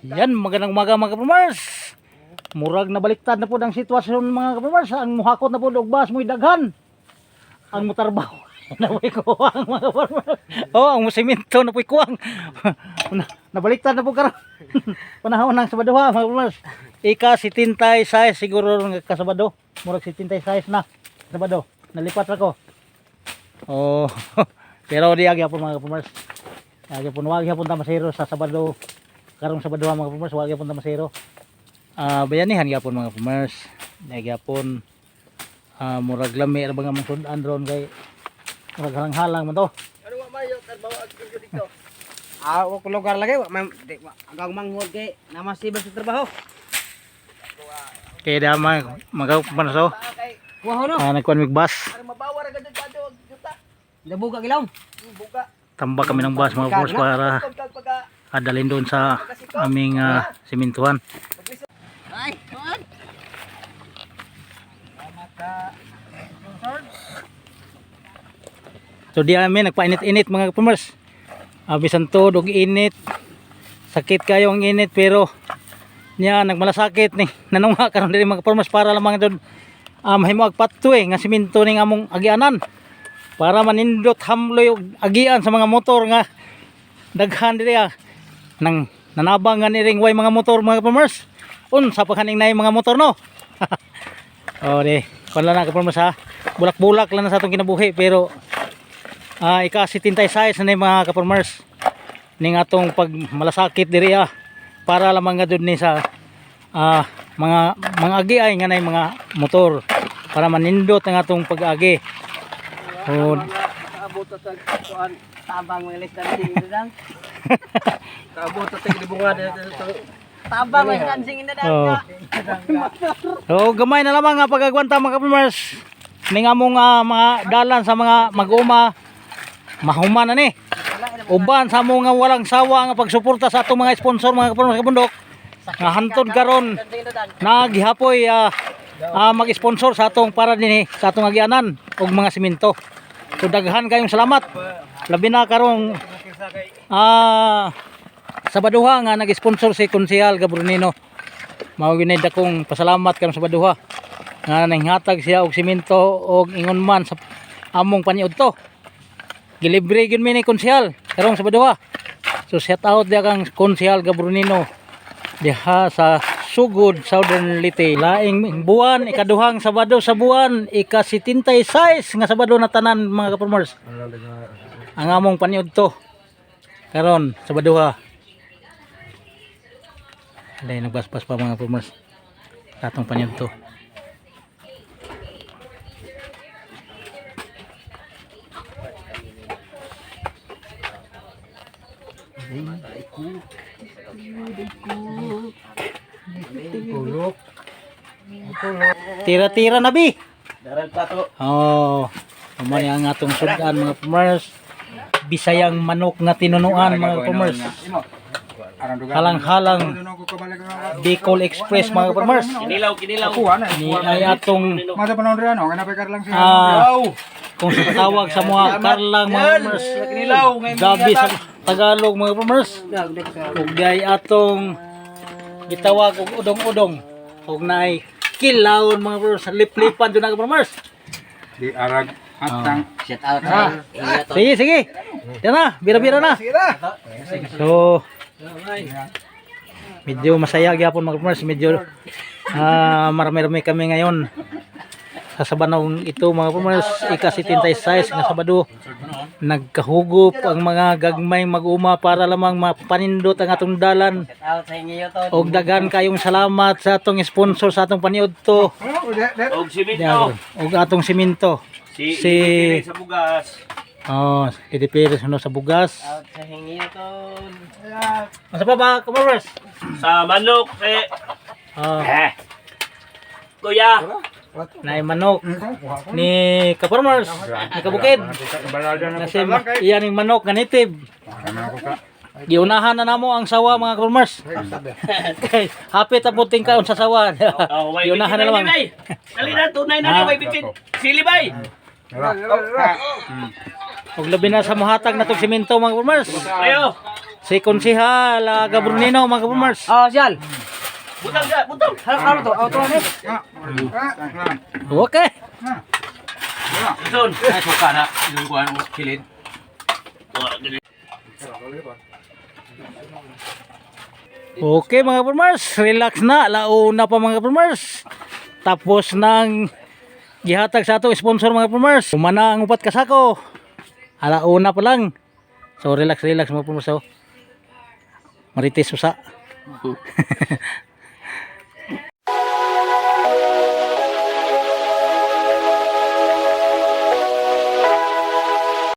Yan, magandang umaga mga kapamars. Murag nabaliktad na po ang sitwasyon mga kapamars. Ang muhakot na po og bas mo'y daghan. Ang mutarbaho na po'y kuwang mga kapamars. Oh, ang musimento na po'y kuwang. na, nabaliktad na po karon. Panahon ng Sabadoha mga kapamars. Ika si Tintay size siguro ng kasabado. Murag si Tintay size na. Sabado. Nalipat ra ko. Oh, pero di agya po mga kapamars. Agya po wag po ta masiro sa Sabado karong Sabado mga pumers wag gyapon ta masiro ah bayanihan gyapon mga pumers na gyapon ah murag lami ra mga mong sudan ron kay murag halang-halang man to Ah, ko lugar lagi, wa may di wa- hanggang manghod kay namasibas sa trabaho. kay da mga mga pumers oh Wa no. ah nagkuan mig bus Mabawa ra kadto juta. Dabuga gilaw. Buga. tambak kami ng bus mga pumers para adalin doon sa aming ah, simintuhan Ay, kuan. So di amin nagpainit-init mga kapamers. Abisan to dog init. Sakit kayo ang init pero niya nagmalasakit ni nanunga karon diri mga kapamers para lamang dod um, himuag patto eh nga siminto ning among agianan para manindot hamloy og agian sa mga motor nga daghan diri ah. Nang nanabang nga niring way mga motor mga kapamers. Unsa pa kaning nay mga motor no? oh di, wala na kapamers ha. Bulak-bulak lang na sa atong kinabuhi pero Ah, ika 76 na yung mga kaparmers ning atong pag malasakit diri ah para lamang nga ni sa ah, mga mga agi ay nga nay mga motor para manindot ang atong pag-agi. Oh, Kaabot sa kuan tabang mga lista Kaabot sa tig bunga dito. Tabang mga dancing na oh. So gamay na lamang nga pagagwanta mga kaparmers ning among ah, mga dalan sa mga mag-uma mahuman na ni. Uban sa mo nga walang sawa nga pagsuporta sa atong mga sponsor mga kaparmers kabundok nga hantod karon nagihapoy ah, ah, mag-sponsor sa atong para din sa atong agianan og mga simento. So daghan kayong salamat. Labi na karong ah Sabaduha nga nag-sponsor si Konsehal Gabrunino. Mao gyud akong pasalamat karon sa Baduha. Nga nanghatag siya og simento og ingon man sa among paniudto. Gilibre gyud mi ni Konsehal karong sa Baduha. So shout out dia kang Konsehal Gabrunino diha sa Sugod, Southern Leyte. Laing buwan, ikaduhang Sabado sa buwan, ika-76 nga Sabado na tanan mga kapamers. Ang among paniud to. Karon, Sabado ha. Alay, nagbasbas pa mga kapamers. Atong paniud to. Tira-tira na bi. Daral pa to. Oh, umani ang atong sudan mga kapamers. Bisayang manok nga tinunuan mga kapamers. Halang-halang Bicol Express mga kapamers. Kinilaw, kinilaw. Ni ay atong Masa panahon rin ano, kanapay lang siya. ah, kung sa tawag sa mga karlang mga kapamers. Gabi sa Tagalog mga kapamers. Ug day atong gitawag og udong-udong. Ug naay kilawon mga kapamers. Lip-lipan doon mga kapamers. Di arag atang. Shout out. Ah. Sige, sige. Yan na, bira-bira na. So, medyo masaya gyapon mga kapatid. Medyo ah marami-rami kami ngayon sa Sabanong ito mga kapatid. Ika-76 nga Sabado. Nagkahugop ang mga gagmay mag-uma para lamang mapanindot ang atong dalan. Og dagan kayong salamat sa atong sponsor sa atong paniud to. Og si Yan, Og atong siminto. Si, Si sa bugas. Oh, Edipiris ano sa bugas. Out sa inyo to. Masa pa ba, kumabers? Sa manok. Eh. Oh, Eh. Kuya. na manok ni Kaparmers, ni Kabukid. Kasi ma- iyan yung manok nga native. Giunahan na namo ang sawa mga Kaparmers. Kay hapit ang puting kaon sa sawa. Oh, may Giunahan na. Bay. Dali na, tunay Ah. na may bitin. Sili bay. Og labi na sa muhatag na tong simento mga Kaparmers. Ayo. Si Konsihal uh, Gabrunino mga kapamars. Oh, siyal. Butang siya, butang. Ano, to? To ano? Ah, ah, ah. Okay. Ison. Ay, suka na. Yung kuha ng kilid. Okay mga farmers, relax na. Launa pa mga farmers. Tapos nang gihatag sa atong sponsor mga farmers. Umana ang upat kasako. Alauna pa lang. So relax relax mga farmers. So. Marites usa.